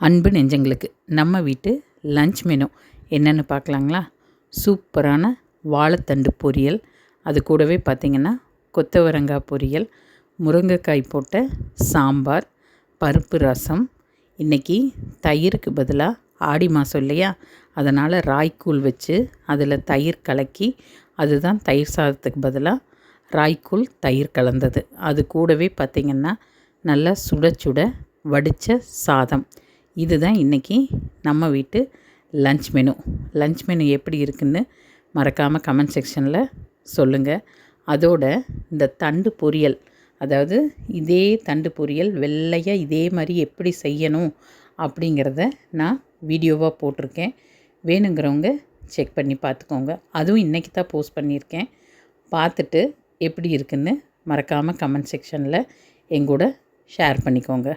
அன்பு நெஞ்சங்களுக்கு. நம்ம வீட்டு லஞ்ச் மெனு என்னென்னு பார்க்கலாங்களா? சூப்பரான வாழைத்தண்டு பொரியல். அது கூடவே பார்த்திங்கன்னா கொத்தவரங்காய் பொரியல் முருங்கைக்காய் போட்ட சாம்பார் பருப்பு ரசம். இன்றைக்கி தயிருக்கு பதிலாக ஆடி மாதம் இல்லையா? அதனால் ராய்க்கூழ் வச்சு அதில் தயிர் கலக்கி அதுதான் தயிர் சாதத்துக்கு பதிலாக ராய்க்கூழ் தயிர் கலந்தது. அது கூடவே பார்த்திங்கன்னா நல்லா சுட சுட வடித்த சாதம். இதுதான் இன்றைக்கி நம்ம வீட்டு லஞ்ச் மெனு லஞ்ச் மெனு எப்படி இருக்குன்னு மறக்காமல் கமெண்ட் செக்ஷனில் சொல்லுங்கள் அதோட இந்த தண்டு பொரியல் அதாவது இதே தண்டு பொரியல் வெள்ளையாக இதே மாதிரி எப்படி செய்யணும் அப்படிங்கிறத நான் வீடியோவாக போட்டிருக்கேன். வேணுங்கிறவங்க செக் பண்ணி பார்த்துக்கோங்க. அதுவும் இன்றைக்கி தான் போஸ்ட் பண்ணியிருக்கேன். பார்த்துட்டு எப்படி இருக்குன்னு மறக்காமல் கமெண்ட் செக்ஷனில் எங்கூட ஷேர் பண்ணிக்கோங்க.